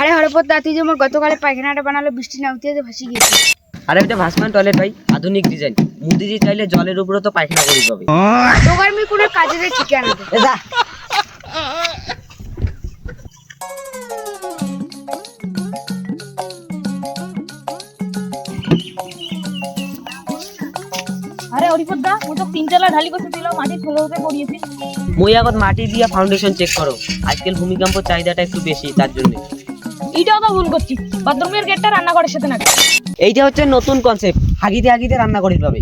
আরে হরপত তুই যে মোর গতকালে পায়খানাটা বানালো বৃষ্টি না উঠতে ভাসি গেছি আরে এটা ভাসমান টয়লেট ভাই আধুনিক ডিজাইন মুদিজি চাইলে জলের উপরে তো পায়খানা করে পাবে তোকার আমি কোনো কাজে দে এ যা। আরে হরিপদা ও তো তিনতলা ঢালি করতে দিল মাটি হতে করিয়েছি মই আগত মাটি দিয়া ফাউন্ডেশন চেক করো। আজকাল ভূমিকম্প চাহিদাটা একটু বেশি তার জন্য। এইটাও তো ভুল করছি। বাথরুমের গেটটা সাথে না এইটা হচ্ছে নতুন কনসেপ্ট হাগিতে হাগিতে রান্না করি পাবে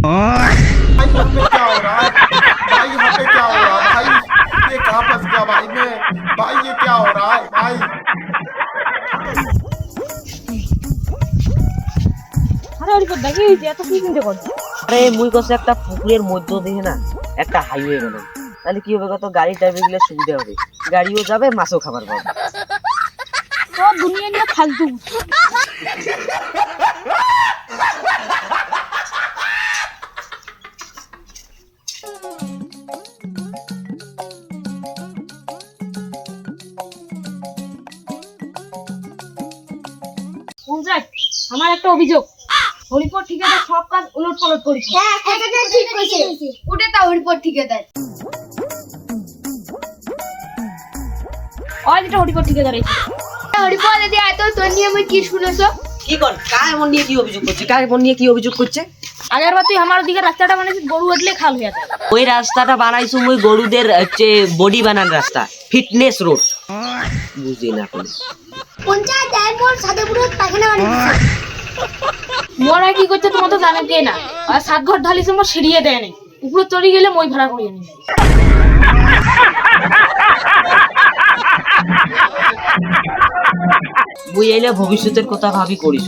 আরে মুই কছে একটা পুকুরের মধ্য দিয়ে না একটা হাইওয়ে গেল তাহলে কি হবে কত? গাড়ি গুলো সুবিধা হবে। গাড়িও যাবে মাছও খাবার পাবে। তো দুনিয়া নিয়ে ফালতু। আমার একটা অভিযোগ। হরিপদ ঠিকাদার সব কাজ উলট পালট করেছে। হ্যাঁ ওটা তা হরিপত ঠিকাদার। ওই যেটা হরিপদ ঠিকাদার এই হরিপত দিদি এত তোর নিয়ে আমি কি শুনেছো? কি কর কার এমন নিয়ে কি অভিযোগ করছে? কার এমন নিয়ে কি অভিযোগ করছে? আগের বার তুই আমার দিকে রাস্তাটা গরু উঠলে খাল হয়ে ওই রাস্তাটা বানাইছো গরুদের হচ্ছে বডি বানান রাস্তা ফিটনেস রোড। বুঝি না কোনো। পঞ্চায়েত এরপর সাথে পায়খানা বানিয়ে মোরা কি করছে তোমার তো জানে কে না? আর সাত ঘর ঢালিছে মোর সিঁড়িয়ে দেয় নাই। উপরে চড়ি গেলে মই ভাড়া করিয়ে নিবে। মুই এলে ভবিষ্যতের কথা ভাবি করিস।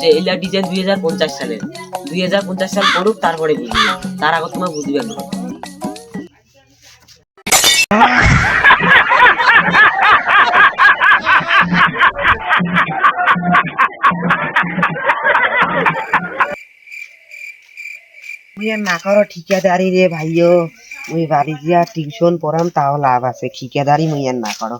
যে এলা ডিজাইন দুই হাজার পঞ্চাশ সালের দুই হাজার পঞ্চাশ সাল করুক তারপরে বুঝবি। তার আগে তোমার বুঝবে না করো ঠিকাদারি রে ভাইও মুই বাড়ি গিয়া টিউশন পড়াম তাও লাভ আছে। ঠিকাদারি মুই আর না করো